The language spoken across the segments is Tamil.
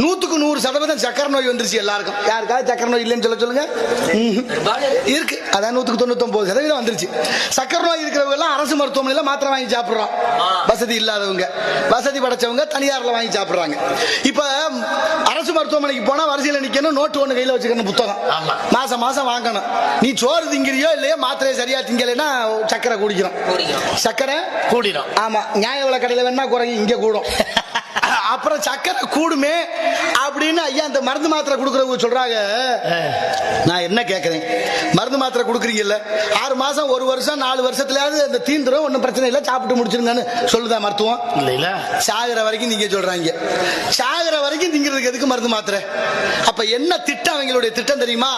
நூத்துக்கு நூறு சதவீதம் சக்கரை நோய் வந்துருச்சு எல்லாருக்கும். யாருக்காவது சக்கரை நோய் இல்லைன்னு சொல்ல சொல்லுங்க. இருக்கு. அதான் நூத்துக்கு தொண்ணூத்தொன்பது சதவீதம் வந்துருச்சு. சக்கரை நோய் இருக்கிறவங்க எல்லாம் அரசு மருத்துவமனையில மாத்திரை வாங்கி சாப்பிடுறோம். வசதி இல்லாதவங்க. வசதி படைச்சவங்க தனியார்ல வாங்கி சாப்பிடுறாங்க. இப்ப அரசு மருத்துவமனைக்கு போனா வரிசையில நிக்கணும். நோட்டு ஒண்ணு கையில வச்சுக்கணும் புத்தகம். ஆமா. மாசம் மாசம் வாங்கணும். நீ சோறு திங்கிறியோ இல்லையோ மாத்திரை சரியா திங்கலைன்னா சக்கரை குடிக்கிறோம். சக்கரை கூடிடும் ஆமா. நியாய விலை கடையில வேணா குறையும் இங்க கூடும். அப்புறம் சக்கரை கூடுமே அப்படின்னு ஐயா இந்த மருந்து மாத்திரை கொடுக்குறவங்க சொல்றாங்க. நான் என்ன கேட்கறேன் மருந்து மாத்திரை கொடுக்குறீங்கல்ல? ஆறு மாசம் ஒரு வருஷம் நாலு வருஷத்துலயாவது அந்த தீந்துரும். ஒன்றும் பிரச்சனை இல்லை. சாப்பிட்டு முடிச்சிருங்கன்னு சொல்லுதா மருத்துவம்? இல்லைல்ல சாகிற வரைக்கும் நீங்க சொல்றாங்க. சாகிற வரைக்கும் திங்கிறதுக்கு எதுக்கு மருந்து மாத்திரை? அப்ப என்ன திட்டம் அவங்களுடைய திட்டம் தெரியுமா?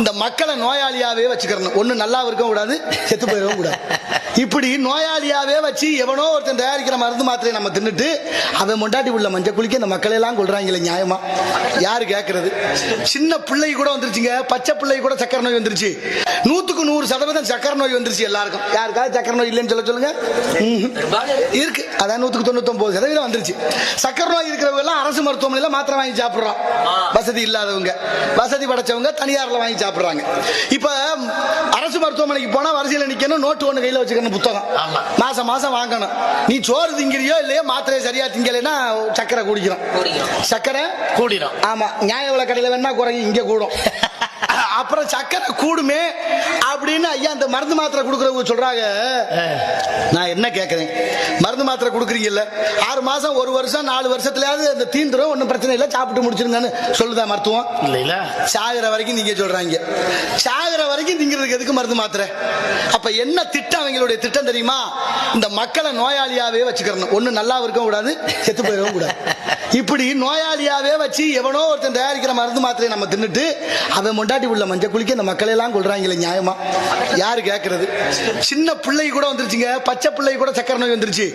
இந்த மக்களை நோயாளியாவே வச்சுக்கிறணும். ஒண்ணு நல்லா இருக்க கூடாது செத்து போயிடவும் கூடாது. இப்படி நோயாளியாவே வச்சு எவனோ ஒருத்தன் தயாரிக்கிற மருந்து மாத்திரையை நம்ம தின்னுட்டு அவன் மொண்டாட்டி உள்ள மஞ்சள் குளிக்க இந்த மக்களை எல்லாம் கொள்றாங்களே நியாயமா? யாரு கேட்கறது சின்ன பிள்ளை கூட வந்துருச்சுங்க. பச்சை பிள்ளை கூட சக்கரை நோய் வந்துருச்சு. நூத்துக்கு நூறு சதவீதம் சக்கரை நோய் வந்துருச்சு எல்லாருக்கும். யாருக்காவது சக்கரை நோய் இல்லைன்னு சொல்ல சொல்லுங்க. இருக்கு. அதான் நூத்துக்கு தொண்ணூத்தொன்பது சதவீதம் வந்துருச்சு. சக்கரை நோய் இருக்கிறவங்க எல்லாம் அரசு மருத்துவமனையில மாத்திரை வாங்கி சாப்பிடுறோம். வசதி இல்லாதவங்க. வசதி படைச்சவங்க தனியார்ல வாங்கி சாப்பிடுறாங்க. இப்ப அரசு மருத்துவமனைக்கு போனா வரிசையில் நிக்கணும். நோட்டு கையில் வச்சுக்கோங்க வச்சுக்கணும் புத்தகம். மாசம் மாசம் வாங்கணும். நீ சோறு திங்கிறியோ இல்லையோ மாத்திரை சரியா திங்கலைன்னா சக்கரை குடிக்கிறோம். சக்கரை கூடிடும் ஆமா. நியாய விலை கடையில வேணா குறையும் இங்க கூடும். அப்புறம் சக்கரை கூடுமே அப்படின்னு ஐயா இந்த மருந்து மாத்திரை கொடுக்குறவங்க சொல்றாங்க. நான் என்ன கேட்கறேன் மருந்து மாத்திரை கொடுக்குறீங்கல்ல. ஆறு மாசம் ஒரு வருஷம் நாலு வருஷத்துலயாவது அந்த தீந்துரும் ஒன்றும் பிரச்சனை இல்லை சாப்பிட்டு முடிச்சிருங்கன்னு சொல்லுதா மருத்துவம்? இல்லைல்ல சாகிற வரைக்கும் நீங்க சொல்றாங்க. சாகிற வரைக்கும் திங்கிறதுக்கு எதுக்கு மருந்து மாத்திரை அப்ப என்ன திட்டம் அவங்களுடைய திட்டம் தெரியுமா? இந்த மக்களை நோயாளியாவே வச்சுக்கிறணும். ஒண்ணு நல்லா இருக்க கூடாது செத்து போயிடவும் கூடாது. இப்படி நோயாளியாவே வச்சு எவனோ ஒருத்தன் தயாரிக்கிற மருந்து மாத்திரையை நம்ம தின்னுட்டு அவன் மொண்டாட்டி உள்ள மஞ்சள் குளிக்க இந்த மக்களை எல்லாம் கொள்றாங்களே நியாயமா? யாரு கேட்கறது சின்ன பிள்ளை கூட வந்துருச்சுங்க பச்சை பிள்ளை கூட சக்கரை நோய் வந்துருச்சு.